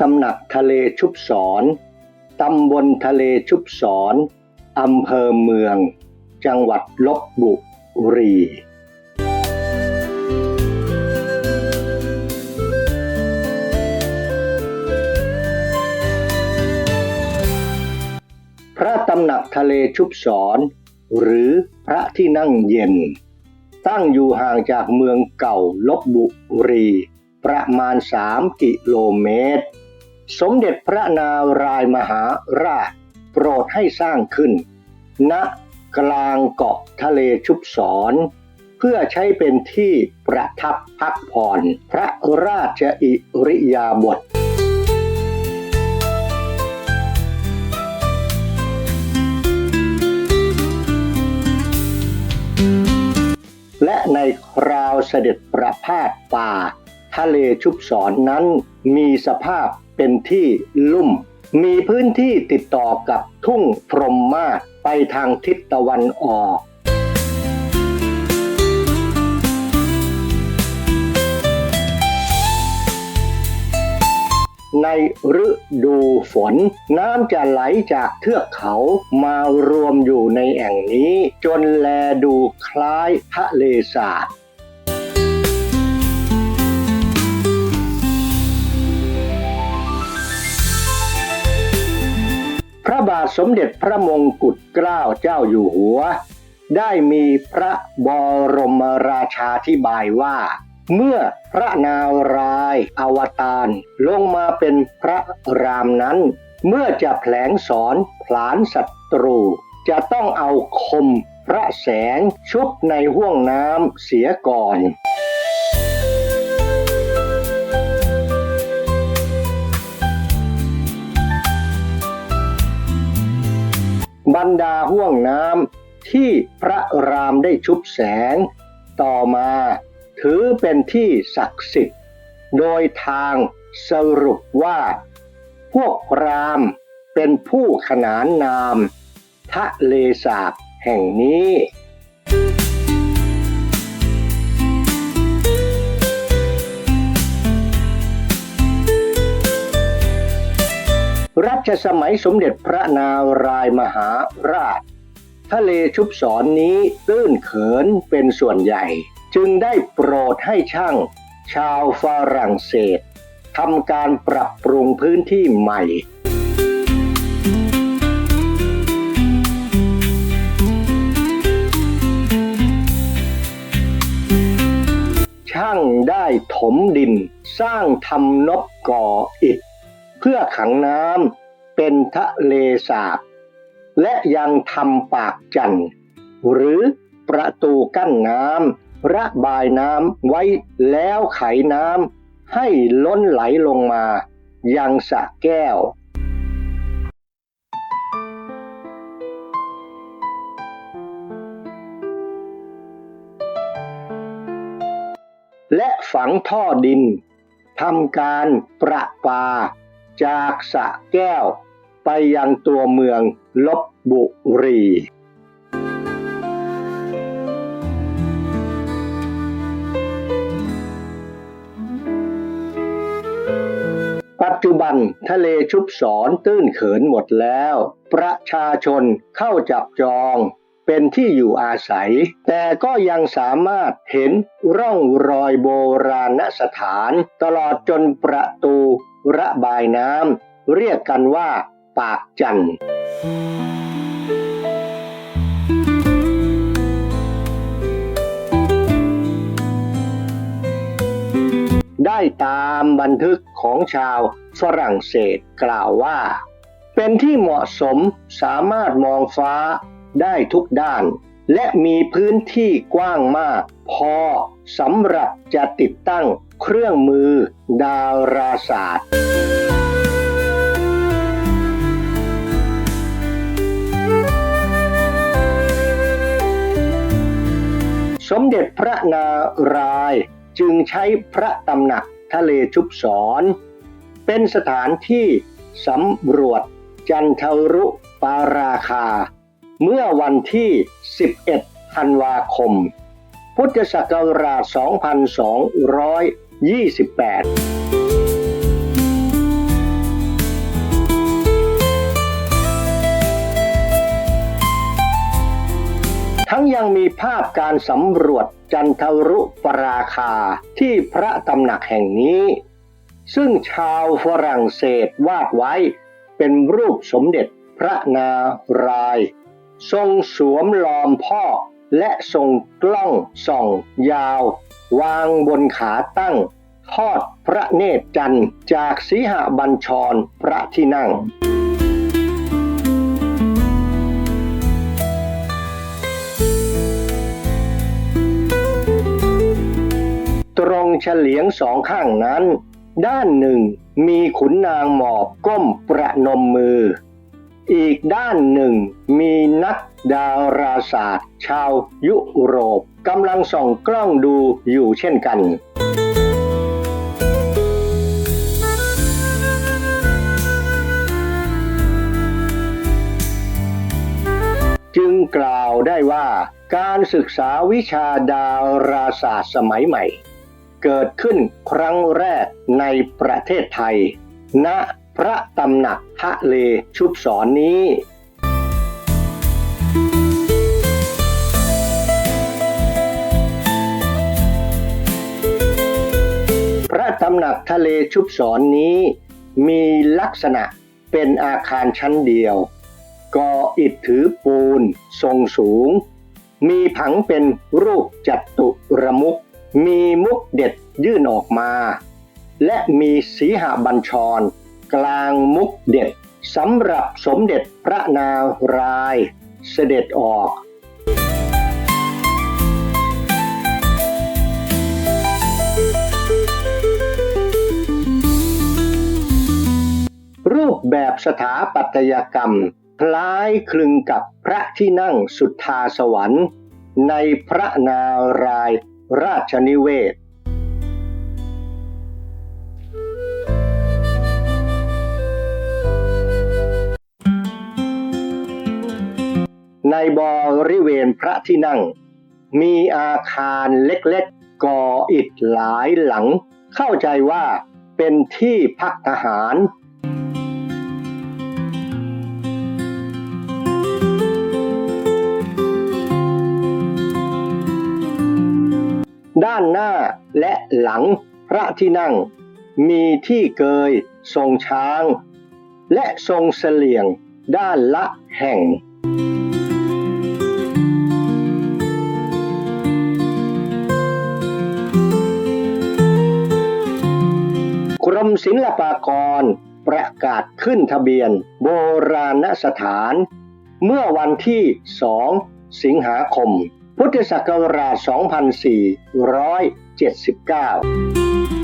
ตำหนักทะเลชุบสอนตำบลทะเลชุบสอนอำเภอเมือง จังหวัดลบบุรีพระตำหนักทะเลชุบสอนหรือพระที่นั่งเย็น ตั้งอยู่ห่างจากเมืองเก่าลบบุรี ประมาณ 3 กิโลเมตร สมเด็จพระนารายมหาราช โปรดให้สร้างขึ้น ณกลางเกาะทะเลชุบสอนเพื่อใช้เป็นที่ประทับพักผ่อนพระราชอิริยาบถและในคราวเสด็จประพาสป่า ทะเลชุบสอนนั้นมีสภาพเป็นที่ลุ่ม มีพื้นที่ติดต่อกับทุ่งพรหมมาศไปทางทิศตะวันออกในฤดูฝน น้ำจะไหลจากเทือกเขามารวมอยู่ในแอ่งนี้ จนแลดูคล้ายทะเลสาบ พระบาทสมเด็จพระมงกุฎเกล้าเจ้าอยู่หัว ได้มีพระบรมราชาธิบายว่า เมื่อพระนารายอวตารลงมาเป็นพระรามนั้น เมื่อจะแผลงสอนผลานศัตรู จะต้องเอาคมพระแสงชุบในห้วงน้ำเสียก่อน บรรดาห่วงน้ำที่พระรามได้ชุบแสง ต่อมาถือเป็นที่ศักดิ์สิทธิ์ โดยทางสรุปว่า พวกรามเป็นผู้ขนานนาม ทะเลสาบแห่งนี้ ชสมัยสมเด็จพระนารายมหาราช ทะเลชุบสอนนี้ตื้นเขินเป็นส่วนใหญ่ จึงได้โปรดให้ช่าง ชาวฝรั่งเศสทำการปรับปรุงพื้นที่ใหม่ช่างได้ถมดิน สร้างทำนบก่ออิฐ เพื่อขังน้ำ เป็นทะเลสาบ และยังทำปากจันหรือประตูกั้นน้ำระบายน้ำไว้แล้วไขน้ำให้ล้นไหลลงมา ยังสะแก้วและฝังท่อดินทำการประปา จากสะแก้ว ไปยังตัวเมืองลบบุรี ปัจจุบันทะเลชุบสอนตื้นเขินหมดแล้ว ประชาชนเข้าจับจองเป็นที่อยู่อาศัย แต่ก็ยังสามารถเห็นร่องรอยโบราณสถาน ตลอดจนประตู ระบายน้ำเรียกกันว่า ปากจันทร์ได้ตามบันทึกของชาวฝรั่งเศสกล่าวว่า เป็นที่เหมาะสมสามารถมองฟ้าได้ทุกด้าน และมีพื้นที่กว้างมาก พอสำหรับจะติดตั้ง เครื่องมือดาราศาสตร์ สมเด็จพระนารายณ์จึงใช้พระตำหนักทะเลชุบสอน เป็นสถานที่สำรวจจันทรุปาราคา เมื่อวันที่ 11ธันวาคม พุทธศักราช 28ทั้งยังมีภาพการสำรวจจันทรุปราคาที่พระตำหนักแห่งนี้ ซึ่งชาวฝรั่งเศสวาดไว้เป็นรูปสมเด็จพระนาราย ทรงสวมลอมพ่อและทรงกล้องส่องยาว วางบนขาตั้ง ทอดพระเนตรจันทร์จากสีหบัญชรพระที่นั่งตรงเฉลียงสองข้างนั้น ด้านหนึ่งมีขุนนางหมอบก้มประนมมือ อีกด้านหนึ่งมีนักดาราศาสตร์ ชาวยุโรป กำลังส่องกล้องดูอยู่เช่นกันจึงกล่าวได้ว่าการศึกษาวิชาดาราศาสตร์สมัยใหม่ เกิดขึ้นครั้งแรกในประเทศไทย ณพระตำหนักทะเลชุบสอนนี้ ตำหนักทะเลชุบสอนนี้ มีลักษณะเป็นอาคารชั้นเดียวก่ออิฐถือปูน ทรงสูง มีผังเป็นรูปจัตุรมุก มีมุกเด็ดยื่นออกมา และมีสีหบัญชร กลางมุกเด็ดสำหรับสมเด็จพระนารายเสด็จออก แบบสถาปัตยกรรม คล้ายคลึงกับพระที่นั่งสุทธาสวรรค์ ในพระนารายณ์ราชนิเวศในบริเวณพระที่นั่ง มีอาคารเล็กๆก่ออิฐหลายหลัง เข้าใจว่าเป็นที่พักทหาร ด้านหน้าและหลังพระที่นั่ง มีที่เกยทรงช้าง และทรงเสลี่ยงด้านละแห่ง กรมศิลปากรประกาศขึ้นทะเบียนโบราณสถาน เมื่อวันที่ 2 สิงหาคม พุทธศักราช 2479